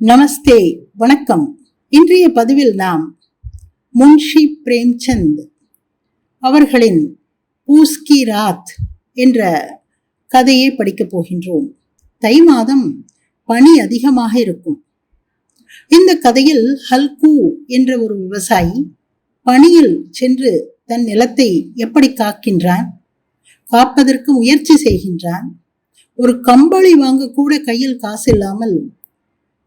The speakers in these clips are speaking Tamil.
நமஸ்தே வணக்கம். இன்றைய பதிவில் நாம் முன்ஷி பிரேம்சந்த் அவர்களின் பூஸ்கி ராத் என்ற கதையை படிக்கப் போகின்றோம். தை மாதம் பனி அதிகமாக இருக்கும். இந்த கதையில் ஹல்கு என்ற ஒரு விவசாயி பனியில் சென்று தன் நிலத்தை எப்படி காக்கின்றான் காப்பதற்கு முயற்சி செய்கின்றான் ஒரு கம்பளி வாங்க கூட கையில் காசு இல்லாமல்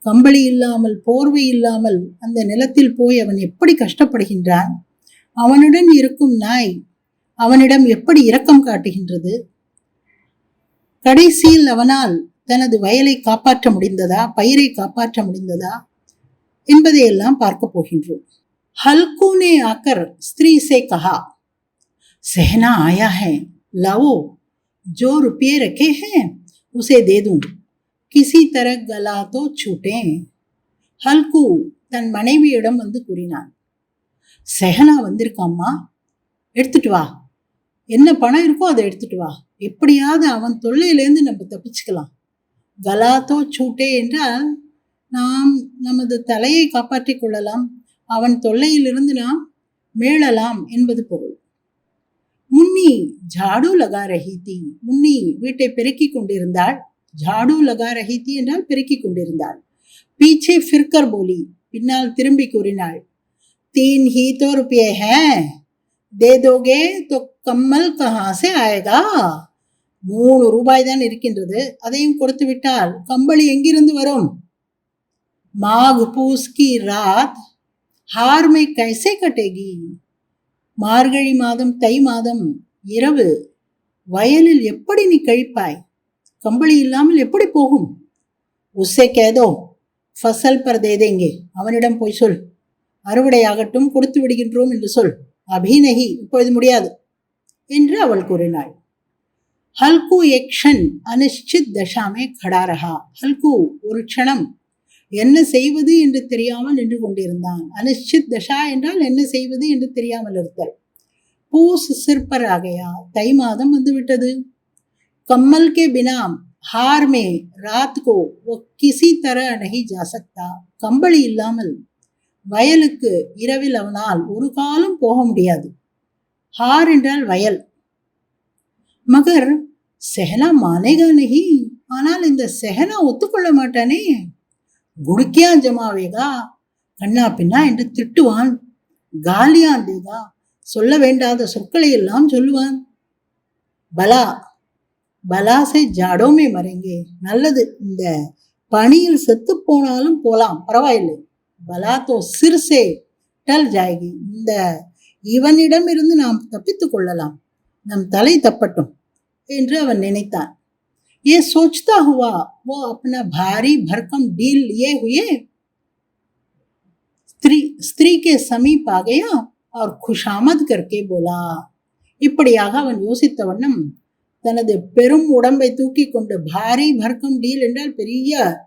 கம்பளி இல்லாமல் போர்வை இல்லாமல் அந்த நிலத்தில் போய் அவன் எப்படி கஷ்டப்படுகின்றான் அவனுடன் இருக்கும் நாய் அவனிடம் எப்படி இரக்கம் காட்டுகின்றது கடைசியில் அவனால் தனது வயலை காப்பாற்ற முடிந்ததா பயிரை காப்பாற்ற முடிந்ததா என்பதையெல்லாம் பார்க்க போகின்றோம் ஹல்கூனே ஆக்கர் ஸ்திரீ சே கஹா सहना आया है लाओ जो रुपये रखे हैं उसे दे दूं கிசி தர கலாத்தோ சூட்டேன் ஹல்கு தன் மனைவியிடம் வந்து கூறினான் செஹனா வந்திருக்காம்மா எடுத்துட்டு வா। என்ன பணம் இருக்கோ அதை எடுத்துட்டு வா। எப்படியாவது அவன் தொல்லையிலேருந்து நம்ம தப்பிச்சுக்கலாம்। கலாத்தோ சூட்டே என்றால் நாம் நமது தலையை காப்பாற்றிக் கொள்ளலாம். அவன் தொல்லையிலிருந்து நாம் மீளலாம் என்பது பொருள். முன்னி ஜாடு லகா ரஹிதி முன்னி வீட்டை பெருக்கிக் கொண்டிருந்தாள். ஜாடு லகா ரஹிதி என்றால் பெருக்கிக் கொண்டிருந்தாள். பீச்சே ஃபிர்கர் போலி பின்னால் திரும்பி கூறினாள் தீன் ஹீ தோ ருப்பியே ஹே தே தோகே தோ கம்மல் கஹாசே ஆயகா? மூணு ரூபாய் தான் இருக்கின்றது அதையும் கொடுத்து விட்டால் கம்பளி எங்கிருந்து வரும்? மாகு பூஸ்கி ராத் ஹார்மை கைசே கட்டேகி? மார்கழி மாதம் தை மாதம் இரவு வயலில் எப்படி நீ கழிப்பாய்? கம்பளி இல்லாமல் எப்படி போகும்? உஸ்ஸே கேதோ ஃபசல் பர் தேதேங்கே அவனிடம் போய் சொல். அறுவடையாகட்டும் கொடுத்து விடுகின்றோம் என்று சொல். அபிநகி இப்பொழுது முடியாது என்று அவள் கூறினாள். ஹல்கு எக்ஷன் அனிஷ்சித் தஷாமே கடாரஹா. ஹல்கு ஒரு க்ஷணம். என்ன செய்வது என்று தெரியாமல் நின்று கொண்டிருந்தான். அனிஷ்சித் தஷா என்றால் என்ன செய்வது என்று தெரியாமல் இருத்தல். பூஸ் சிற்பர் ஆகையா? தை மாதம் வந்துவிட்டது. कम्बल के बिना हार में रात को वो किसी तरह नहीं जा सकता கம்பளி இல்லாமல் வயலுக்கு இரவில் அவனால் ஒரு காலம் போக முடியாது ஹார் என்றால் வயல் மகர் செஹனா மானேகா நகி ஆனால் இந்த செஹனா ஒத்துக்கொள்ள மாட்டானே குடுக்கியா ஜமாவேகா கண்ணா பின்னா என்று திட்டுவான் காலியா தேகா சொல்ல வேண்டாத சொற்களை எல்லாம் சொல்லுவான் பலா பலாசை ஜாடோமே மறைங்கே நல்லது இந்த பனியில் செத்து போனாலும் போலாம் பரவாயில்லை பலாத்தோ சிறுசே டல் ஜாயகி இந்த இவனிடம் இருந்து நாம் தப்பித்துக் கொள்ளலாம் நம் தலை தப்பட்டும் என்று அவன் நினைத்தான் ये सोचता हुआ वो अपना भारी भरकम डील लिए हुए स्त्री स्त्री के समीप आ गया और खुशामद करके बोला இப்படியாக அவன் யோசித்த வண்ணம் தனது பெரும் உடம்பை தூக்கி கொண்டு பாரி பர்க்கம் டீல் என்றால் பெரிய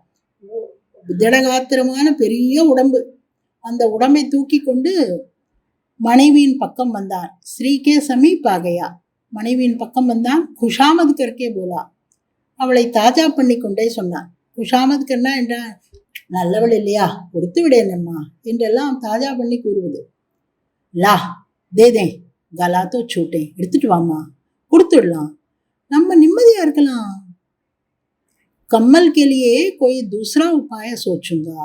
திடகாத்திரமான பெரிய உடம்பு. அந்த உடம்பை தூக்கி கொண்டு மனைவியின் பக்கம் வந்தான். ஸ்ரீகே சமீபாகையா. மனைவியின் பக்கம் வந்தான். குஷாமத் கர்க்கே போலா. அவளை தாஜா பண்ணி கொண்டே சொன்னான். குஷாமத் கர்னா என்றால் நல்லவள் இல்லையா? கொடுத்து விடேனம்மா என்றெல்லாம் தாஜா பண்ணி கூறுவது. லா தேதே கலாத்தோ சூட்டேன் எடுத்துட்டு வாம்மா. கொடுத்துடலாம் நம்ம நிம்மதியா இருக்கலாம் கம்மல் கேலியே कोई दूसरा उपाय सोचूंगा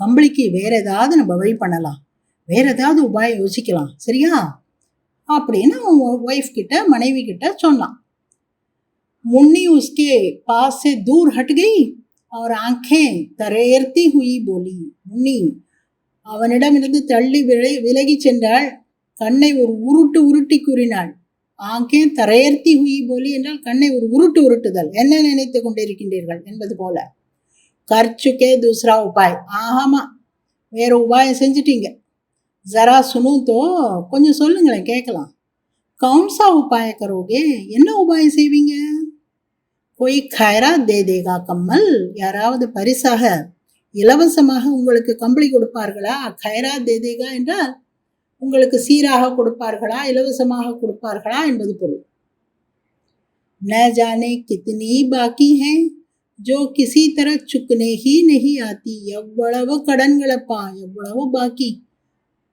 கம்பளிக்கு வேற ஏதாவது நம்ம வழி பண்ணலாம் வேற ஏதாவது உபாயம் யோசிக்கலாம் சரியா அப்படின்னு அவன் ஒய்ஃப் கிட்ட மனைவி கிட்ட சொன்னான் मुन्नी उसके पास से दूर हट गई और आंखें तरेरती हुई बोली मुन्नी அவனிடமிருந்து தள்ளி விலை விலகி சென்றாள் கண்ணை ஒரு உருட்டு உருட்டி கூறினாள் ஆங்கே தரையர்த்தி ஹுயி போலி என்றால் கண்ணை ஒரு உருட்டு உருட்டுதல். என்ன நினைத்து கொண்டிருக்கின்றீர்கள்? என்பது போல. கர்ச்சுக்கே தூசரா உபாய். ஆகாமா வேற உபாயம் செஞ்சிட்டீங்க. ஜரா சுனுத்தோ கொஞ்சம் சொல்லுங்களேன் கேட்கலாம். கவுன்சா உபாய கரோகே என்ன உபாயம் செய்வீங்க? கொய் கைரா தே தேகா கம்மல். யாராவது பரிசாக இலவசமாக உங்களுக்கு கம்பளி கொடுப்பார்களா? கைரா தேதேகா என்றால் உங்களுக்கு சீராக கொடுப்பார்களா இலவசமாக கொடுப்பார்களா என்பது பொருள் न जाने कितनी बाकी हैं जो किसी तरह चुकने ही नहीं आती எவ்வளவு கடன்களப்பா எவ்வளவு பாக்கி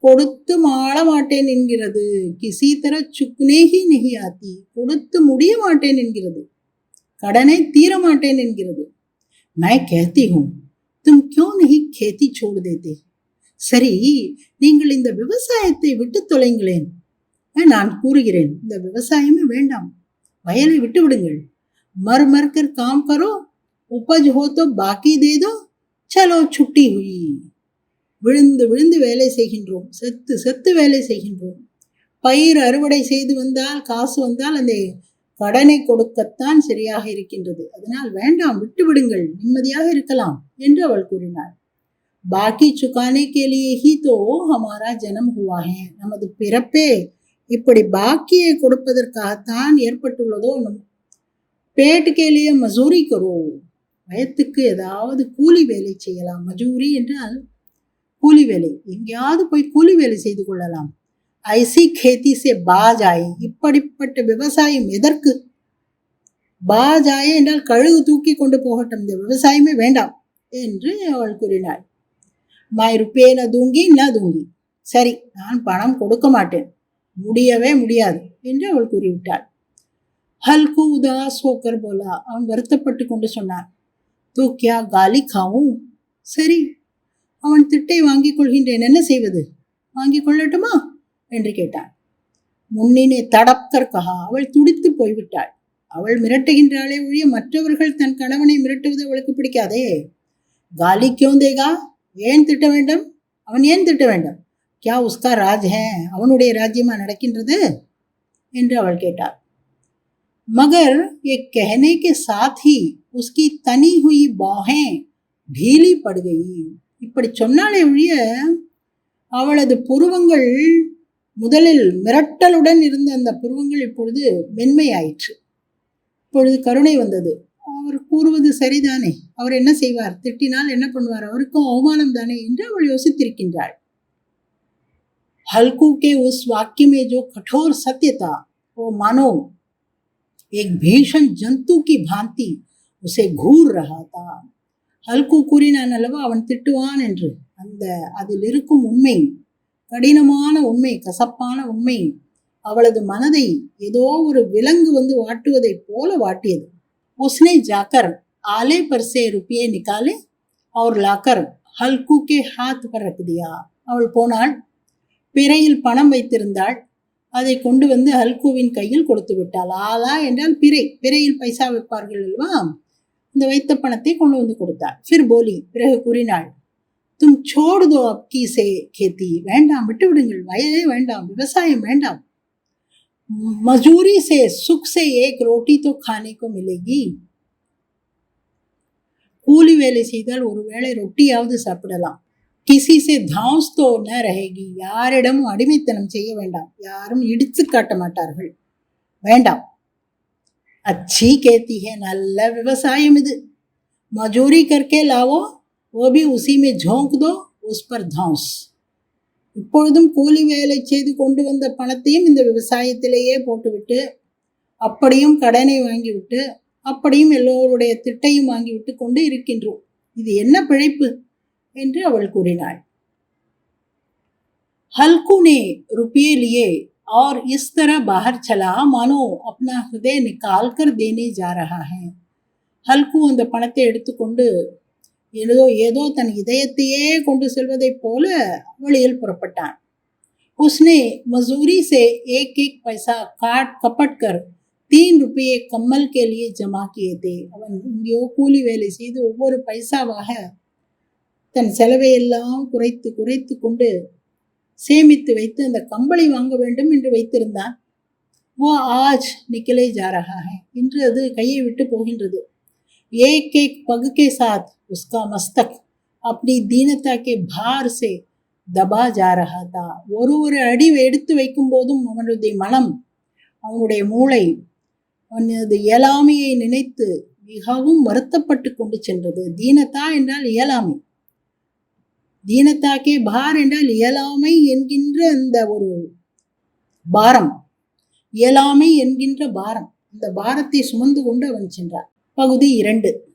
கொடுத்து மாள மாட்டேன் என்கிறது கிசி தர சுக்னே ஹி நஹி ஆத்தி கொடுத்து முடிய மாட்டேன் என்கிறது கடனை தீர மாட்டேன் என்கிறது मैं कहती हूँ तुम क्यों नहीं खेती छोड़ देते சரி நீங்கள் இந்த விவசாயத்தை விட்டு தொலைங்களேன். நான் கூறுகிறேன் இந்த விவசாயமே வேண்டாம். வயலை விட்டு விடுங்கள் மர் காம் கரோ உபஜ் ஹோ பாக்கி தே சலோ சுட்டி ஹுயி. விழுந்து விழுந்து வேலை செய்கின்றோம் செத்து செத்து வேலை செய்கின்றோம். பயிர் அறுவடை செய்து வந்தால் காசு வந்தால் அந்த கடனை கொடுக்கத்தான் சரியாக இருக்கின்றது. அதனால் வேண்டாம் விட்டுவிடுங்கள் நிம்மதியாக இருக்கலாம் என்று அவள் கூறினாள். பாக்கி சுக்கானே கேலியே ஹி தோ ஹமாரா ஜனம் ஹுவா நமது பிறப்பே இப்படி பாக்கியை கொடுப்பதற்காகத்தான் ஏற்பட்டுள்ளதோ நம் கேலியே மசூரி கரோ வயத்துக்கு ஏதாவது கூலி வேலை செய்யலாம். மஜூரி என்றால் கூலி வேலை. எங்கேயாவது போய் கூலி வேலை செய்து கொள்ளலாம். ஐசி கேத்தி சே பாஜாய். இப்படிப்பட்ட விவசாயம் எதற்கு? பாஜாயே என்றால் கழுகு தூக்கி கொண்டு போகட்டும். இந்த விவசாயமே வேண்டாம் என்று அவள் கூறினாள். மாய் ருப்பேன தூங்கி ந தூங்கி. சரி நான் பணம் கொடுக்க மாட்டேன். முடியவே முடியாது என்று அவள் கூறிவிட்டாள். ஹல்கு உதாஸ் ஹோக்கர் போலா அவன் வருத்தப்பட்டு கொண்டு சொன்னான். தூ கியா காலி காவும். சரி அவன் திட்டை வாங்கிக் கொள்கின்றேன். என்ன செய்வது? வாங்கிக் கொள்ளட்டுமா? என்று கேட்டான். முன்னினே தடப்கர் அவள் துடித்து போய்விட்டாள். அவள் மிரட்டுகின்றாளே ஒழிய மற்றவர்கள் தன் கணவனை மிரட்டுவது அவளுக்கு பிடிக்காதே. காலி கியோந்தேகா தேகா ஏன் திட்ட வேண்டும் அவன் ஏன் திட்ட வேண்டும் கியா உஸ்கா ராஜ் ஹே அவனுடைய ராஜ்யமா நடக்கின்றது என்று அவள் கேட்டாள் मगर ये कहने के साथ ही उसकी तनी हुई बाहें ढीली पड़ गई இப்படி சொன்னாலே ஒழிய அவளது புருவங்கள் முதலில் மிரட்டலுடன் இருந்த அந்த புருவங்கள் இப்பொழுது மென்மையாயிற்று இப்பொழுது கருணை வந்தது அவர் கூறுவது சரிதானே அவர் என்ன செய்வார் திட்டினால் என்ன பண்ணுவார் அவருக்கும் அவமானம் தானே என்று அவள் யோசித்திருக்கின்றாள் हल्कू के उस वाक्य में जो कठोर सत्य था वो मानो एक भीषण जंतु की भांति उसे घूर रहा था ஹல்கு கூறினான் அல்லவா அவன் திட்டுவான் என்று அந்த அதில் இருக்கும் உண்மை கடினமான உண்மை கசப்பான உண்மை அவளது மனதை ஏதோ ஒரு விலங்கு வந்து வாட்டுவதைப் போல வாட்டியது உஸ்னே ஜாக்கர் ஆலே पर से रुपये निकाले और लाकर हल्कू के हाथ पर रख दिया அவள் போனாள் பிறையில் பணம் வைத்திருந்தாள் அதை கொண்டு வந்து ஹல்குவின் கையில் கொடுத்து விட்டாள் ஆலா என்றால் பிறை பிறையில் பைசா வைப்பார்கள் அல்வா இந்த வைத்த பணத்தை கொண்டு வந்து கொடுத்தாள் ஃபிர் போலி பிறகு கூறினாள் தும் சோடு தோ அப்கி சே கேத்தி வேண்டாம் விட்டு விடுங்கள் வயலே வேண்டாம் விவசாயம் வேண்டாம் மஜூரி சே சுக் சே ஏக் ரோட்டி தோ खाने को मिलेगी கூலி வேலை செய்தால் ஒருவேளை ரொட்டியாவது சாப்பிடலாம் கிசி சே தாஸ் தோ ந ரஹேகி யாரிடமும் அடிமைத்தனம் செய்ய வேண்டாம் யாரும் இடித்து காட்ட மாட்டார்கள் வேண்டாம் अच्छी खेती है நல்ல விவசாயம் இது मजूरी करके लावो वो भी उसी में झोंक दो उस पर धौंस இப்பொழுதும் கூலி வேலை செய்து கொண்டு வந்த பணத்தையும் இந்த விவசாயத்திலேயே போட்டுவிட்டு அப்படியும் கடனை வாங்கிவிட்டு அப்படியும் எல்லோருடைய திட்டையும் வாங்கிவிட்டு கொண்டு இருக்கின்றோம் இது என்ன பிழைப்பு என்று அவள் கூறினாள் हल्कू ने रुपये लिए और इस तरह बाहर चला मानो अपना हृदय निकाल कर देने जा रहा है ஹல்கு அந்த பணத்தை எடுத்துக்கொண்டு ஏதோ ஏதோ தன் இதயத்தையே கொண்டு செல்வதைப் போல வெளியில் புறப்பட்டான் उसने मजूरी से एक एक पैसा काट कपट कर तीन रुपये कम्मल के लिए जमा किए थे அவன் எங்கேயோ கூலி வேலை செய்து ஒவ்வொரு பைசாவாக தன் செலவையெல்லாம் குறைத்து குறைத்து கொண்டு சேமித்து வைத்து அந்த கம்பளி வாங்க வேண்டும் என்று வைத்திருந்தான் ஓ ஆஜ் நிக்கலே ஜா ரஹா है இன்று அது கையை விட்டு போகின்றது एक एक पग के साथ उसका मस्तक अपनी दीनता के भार से தபா ஜா ரஹா தா ஒரு ஒரு அடி எடுத்து வைக்கும் போதும் அவனுடைய மனம் அவனுடைய மூளை அவனது இயலாமையை நினைத்து மிகவும் வருத்தப்பட்டு கொண்டு சென்றது தீனத்தா என்றால் இயலாமை தீனத்தாக்கே பார் என்றால் இயலாமை என்கின்ற அந்த ஒரு பாரம் இயலாமை என்கின்ற பாரம் அந்த பாரத்தை சுமந்து கொண்டு அவன் சென்றான் பகுதி இரண்டு.